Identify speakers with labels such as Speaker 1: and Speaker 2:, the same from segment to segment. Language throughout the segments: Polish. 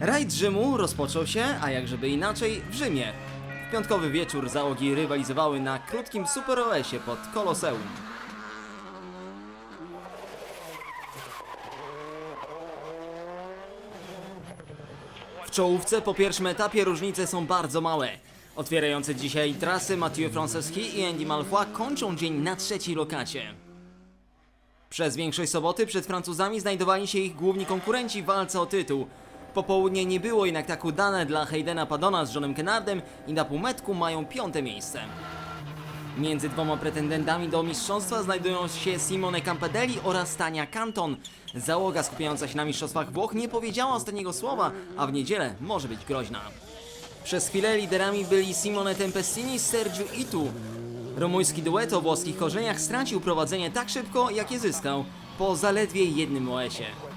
Speaker 1: Rajd Rzymu rozpoczął się, a jakżeby inaczej, w Rzymie. W piątkowy wieczór załogi rywalizowały na krótkim Super OS-ie pod Koloseum. W czołówce po pierwszym etapie różnice są bardzo małe. Otwierające dzisiaj trasy Mathieu Franceski i Andy Malfoy kończą dzień na trzeciej lokacie. Przez większość soboty przed Francuzami znajdowali się ich główni konkurenci w walce o tytuł. Popołudnie nie było jednak tak udane dla Haydena Padona z Johnem Kennardem i na półmetku mają piąte miejsce. Między dwoma pretendentami do mistrzostwa znajdują się Simone Campedelli oraz Tania Canton. Załoga skupiająca się na mistrzostwach Włoch nie powiedziała ostatniego słowa, a w niedzielę może być groźna. Przez chwilę liderami byli Simone Tempestini z Sergiu Itu. Rumuński duet o włoskich korzeniach stracił prowadzenie tak szybko, jak je zyskał, po zaledwie jednym OS-ie.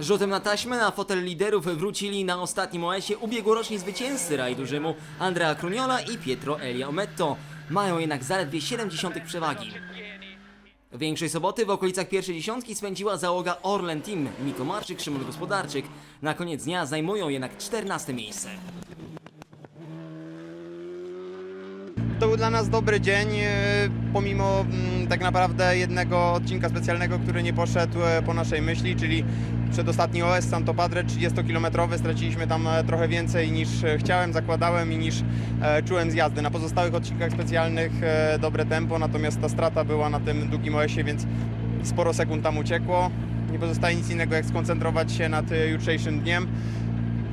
Speaker 1: Rzutem na taśmę na fotel liderów wrócili na ostatnim OS-ie ubiegłoroczni zwycięzcy rajdu Rzymu Andrea Cruniola i Pietro Elia Ometto. Mają jednak zaledwie 70 przewagi. Większej soboty w okolicach pierwszej dziesiątki spędziła załoga Orlen Team, Miko Marczyk, Szymon Gospodarczyk. Na koniec dnia zajmują jednak 14 miejsce.
Speaker 2: To był dla nas dobry dzień, e, pomimo mm, tak naprawdę jednego odcinka specjalnego, który nie poszedł e, po naszej myśli, czyli przedostatni OS Santo Padre 30-kilometrowy. Straciliśmy tam e, trochę więcej niż chciałem, zakładałem i niż czułem z jazdy. Na pozostałych odcinkach specjalnych dobre tempo, natomiast ta strata była na tym długim OS-ie, więc sporo sekund tam uciekło. Nie pozostaje nic innego jak skoncentrować się nad jutrzejszym dniem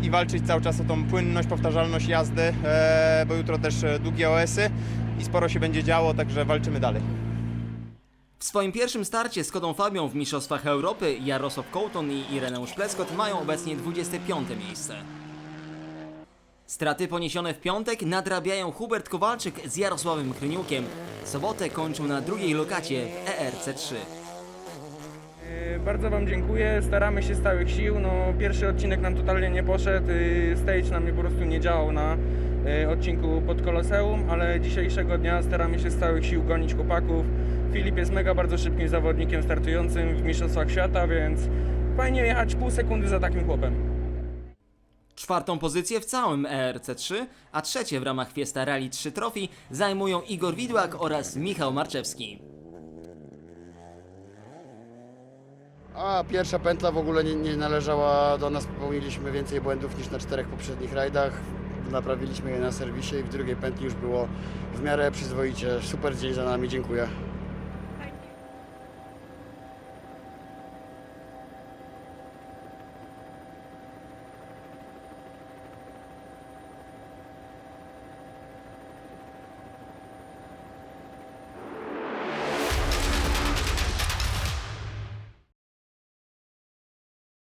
Speaker 2: i walczyć cały czas o tą płynność, powtarzalność jazdy, e, bo jutro też e, długie OS-y i sporo się będzie działo, także walczymy dalej.
Speaker 1: W swoim pierwszym starcie z Kodą Fabią w Mistrzostwach Europy Jarosław Kołton i Ireneusz Pleskot mają obecnie 25 miejsce. Straty poniesione w piątek nadrabiają Hubert Kowalczyk z Jarosławem Kryniukiem. Sobotę kończą na drugiej lokacie w ERC3.
Speaker 3: Bardzo Wam dziękuję. Staramy się z całych sił. No, pierwszy odcinek nam totalnie nie poszedł. Stage nam po prostu nie działał na y, odcinku pod Koloseum, ale dzisiejszego dnia staramy się z całych sił gonić chłopaków. Filip jest mega bardzo szybkim zawodnikiem startującym w Mistrzostwach Świata, więc fajnie jechać pół sekundy za takim chłopem.
Speaker 1: Czwartą pozycję w całym ERC3, a trzecie w ramach Fiesta Rally 3 Trophy zajmują Igor Widłak oraz Michał Marczewski.
Speaker 4: A pierwsza pętla w ogóle nie, nie należała do nas, popełniliśmy więcej błędów niż na czterech poprzednich rajdach. Naprawiliśmy je na serwisie i w drugiej pętli już było w miarę przyzwoicie. Super dzień za nami, dziękuję.